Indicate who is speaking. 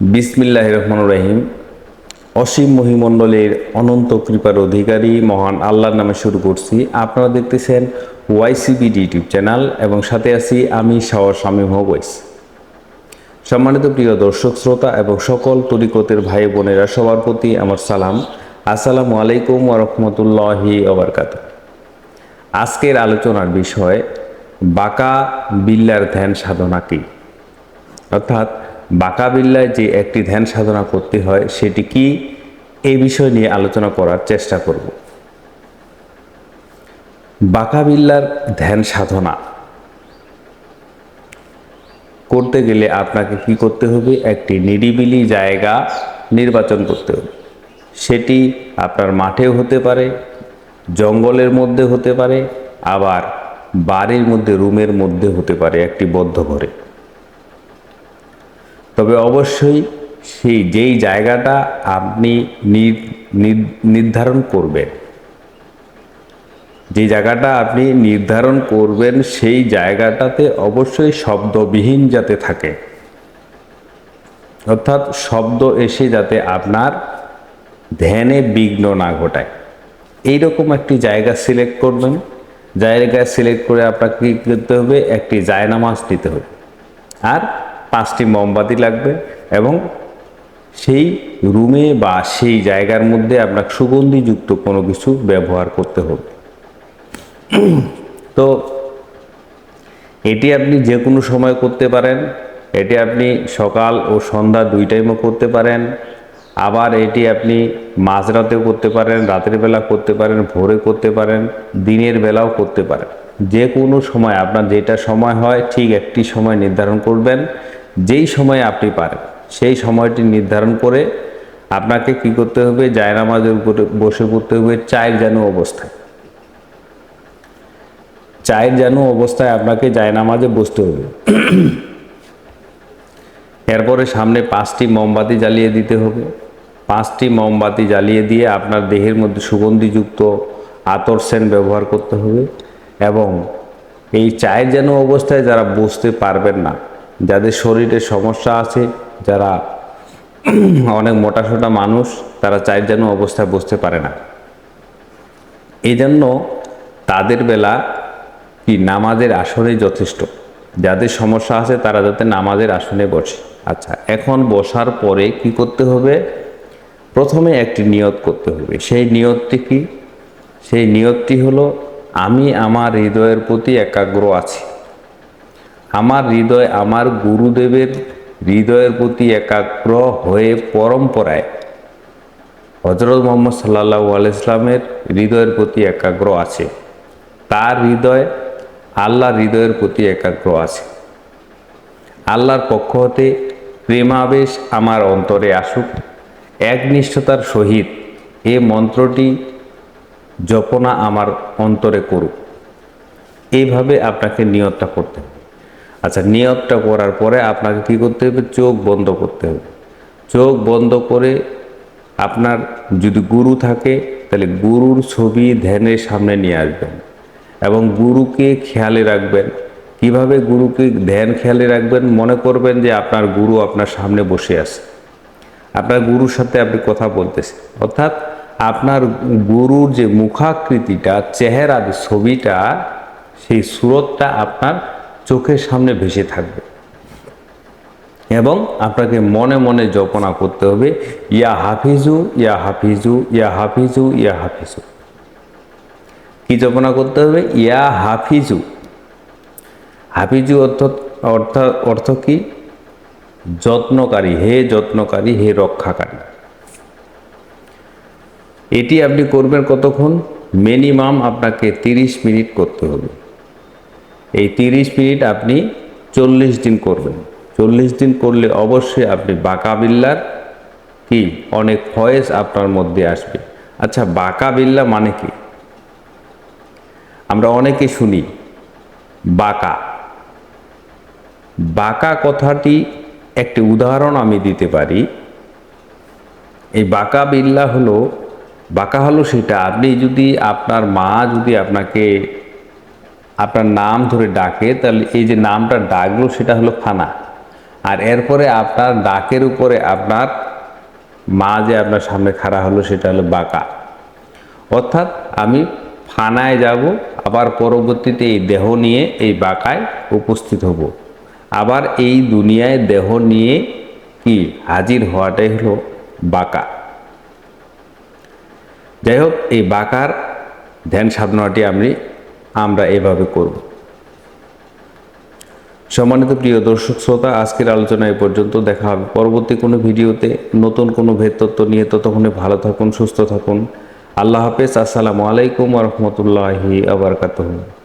Speaker 1: বিসমিল্লাহ রহমান রহিম। অসীম মহিমণ্ডলের অনন্ত কৃপার অধিকারী, মহান আল্লাহর নামে শুরু করছি। আপনারা দেখতেছেন ওয়াইসিবি ইউটিউব চ্যানেল এবং সাথে আছি আমি শাওয়ার স্বামী ওয়াইস সম্মানিত প্রিয় দর্শক, শ্রোতা এবং সকল তরিকতের ভাই বোনেরা, সবার প্রতি আমার সালাম। আসসালামু আলাইকুম ওরহমতুল্লাহি ওবরকাত আজকের আলোচনার বিষয়, বাঁকা বিল্লার ধ্যান সাধনা কী? অর্থাৎ বাঁকা বিল্লায় যে একটি ধ্যান সাধনা করতে হয়, সেটি কি? এই বিষয় নিয়ে আলোচনা করার চেষ্টা করব। বাঁকা বিল্লার ধ্যান সাধনা করতে গেলে আপনাকে কি করতে হবে? একটি নিরিবিলি জায়গা নির্বাচন করতে হবে। সেটি আপনার মাঠেও হতে পারে, জঙ্গলের মধ্যে হতে পারে, আবার বাড়ির মধ্যে, রুমের মধ্যে হতে পারে, একটি বদ্ধ ঘরে। তবে অবশ্যই সেই যেই জায়গাটা আপনি নির- নির- নির্ধারণ করবেন, যে জায়গাটা আপনি নির্ধারণ করবেন সেই জায়গাটাতে অবশ্যই শব্দবিহীন যাতে থাকে, অর্থাৎ শব্দ এসে যাতে আপনার ধ্যানে বিঘ্ন না ঘটায়। এইরকম একটি জায়গা সিলেক্ট করবেন, জায়গা সিলেক্ট করে আপনাকে কী করতে হবে? একটি জায়নামাজ দিতে হবে। আর পাঁচটি মোমবাতি লাগবে এবং সেই রুমে বা সেই জায়গার মধ্যে আপনার সুগন্ধিযুক্ত কোনো কিছু ব্যবহার করতে হবে। তো এটি আপনি যে কোনো সময় করতে পারেন। এটি আপনি সকাল ও সন্ধ্যা দুই টাইমও করতে পারেন। আবার এটি আপনি মাঝরাতেও করতে পারেন, রাতের বেলা করতে পারেন, ভোরে করতে পারেন, দিনের বেলাও করতে পারেন। যে কোনো সময়, আপনার যেটা সময় হয়, ঠিক একটি সময় নির্ধারণ করবেন। যেই সময় আপনি পারেন, সেই সময়টি নির্ধারণ করে আপনাকে কি করতে হবে? জায়নামাজের উপরে বসে পড়তে হবে, চায়ের যেন অবস্থায়। চায়ের যেন অবস্থায় আপনাকে জায়নামাজে বসতে হবে। এরপরে সামনে পাঁচটি মোমবাতি জ্বালিয়ে দিতে হবে। পাঁচটি মোমবাতি জ্বালিয়ে দিয়ে আপনার দেহের মধ্যে সুগন্ধিযুক্ত আতর সেন ব্যবহার করতে হবে এবং এই চায়ের যেন অবস্থায় যারা বসতে পারবেন না যাদের শরীরে সমস্যা আছে, যারা অনেক মোটাসোটা মানুষ, তারা চায়ের যেন অবস্থায় বসতে পারে না। এই জন্য তাদের বেলা কি নামাজের আসনেই যথেষ্ট। যাদের সমস্যা আছে, তারা যাতে নামাজের আসনে বসে। আচ্ছা এখন বসার পরে কি করতে হবে? প্রথমে একটি নিয়ত করতে হবে। সেই নিয়তটি কি? সেই নিয়তটি হলো, আমি আমার হৃদয়ের প্রতি একাগ্র আছি। আমার হৃদয় আমার গুরুদেবের হৃদয়ের প্রতি একাগ্র হয়ে পরম্পরায় হজরত মোহাম্মদ সাল্লাহ আলাইসলামের হৃদয়ের প্রতি একাগ্র আছে। তার হৃদয় আল্লাহর হৃদয়ের প্রতি একাগ্র আছে। আল্লাহর পক্ষ হতে প্রেমাবেশ আমার অন্তরে আসুক। একনিষ্ঠতার সহিত এ মন্ত্রটি জপনা আমার অন্তরে করুক। এইভাবে আপনাকে নিয়তটা করতে হবে। আচ্ছা নিয়তটা করার পরে আপনাকে কী করতে হবে? চোখ বন্ধ করতে হবে। চোখ বন্ধ করে আপনার যদি গুরু থাকে, তাহলে গুরুর ছবি ধ্যানের সামনে নিয়ে আসবেন এবং গুরুকে খেয়ালে রাখবেন। কীভাবে গুরুকে ধ্যান খেয়ালে রাখবেন? মনে করবেন যে আপনার গুরু আপনার সামনে বসে আছে। আপনার গুরুর সাথে আপনি কথা বলতেছেন। অর্থাৎ আপনার গুরুর যে মুখাকৃতিটা চেহারা ছবিটা, সেই সুরতটা আপনার চোখের সামনে ভেসে থাকবে। এবং আপনাকে মনে মনে জপনা করতে হবে, ইয়া হাফিজু ইয়া হাফিজু ইয়া হাফিজু ইয়া হাফিজু। কি জপনা করতে হবে? ইয়া হাফিজু। হাফিজু অর্থ অর্থ অর্থ কি? যত্নকারী, হে যত্নকারী, হে রক্ষাকারী। এটি আপনি করবেন কতক্ষণ? মিনিমাম আপনাকে 30 মিনিট করতে হবে। এই 30 মিনিট আপনি চল্লিশ দিন করবেন। চল্লিশ দিন করলে অবশ্যই আপনি বাঁকা বিল্লার কি? অনেক ফয়েজ আপনার মধ্যে আসবে। আচ্ছা বাঁকা বিল্লা মানে কি? আমরা অনেকে শুনি, বাঁকা। বাঁকা কথাটি একটি উদাহরণ আমি দিতে পারি। এই বাঁকা বিল্লা হলো, বাঁকা হলো সেটা আপনি যদি আপনার মা যদি আপনাকে আপনার নাম ধরে ডাকে, তাহলে এই যে নামটা ডাকলো সেটা হলো ফানা। আর এরপরে আপনার ডাকের উপরে আপনার মা যে আপনার সামনে খাড়া হলো সেটা হলো বাঁকা। অর্থাৎ আমি ফানায় যাব, আবার পরবর্তীতে এই দেহ নিয়ে এই বাঁকায় উপস্থিত হব। আবার এই দুনিয়ায় দেহ নিয়ে কি হাজির হওয়াটাই হলো বাঁকা। যাই হোক, এই বাঁকার ধ্যান সাধনাটি আমি আমরা এভাবে করব। সম্মানিত প্রিয় দর্শক শ্রোতা, আজকের আলোচনা এ পর্যন্ত দেখা হবে। পরবর্তী কোনো ভিডিওতে নতুন কোনো ভেদ ভেদতত্ত্ব নিয়ে ততক্ষণে ভালো থাকুন, সুস্থ থাকুন। আল্লাহ হাফেজ, আসসালামু আলাইকুম রহমতুল্লাহি আবরকাতহ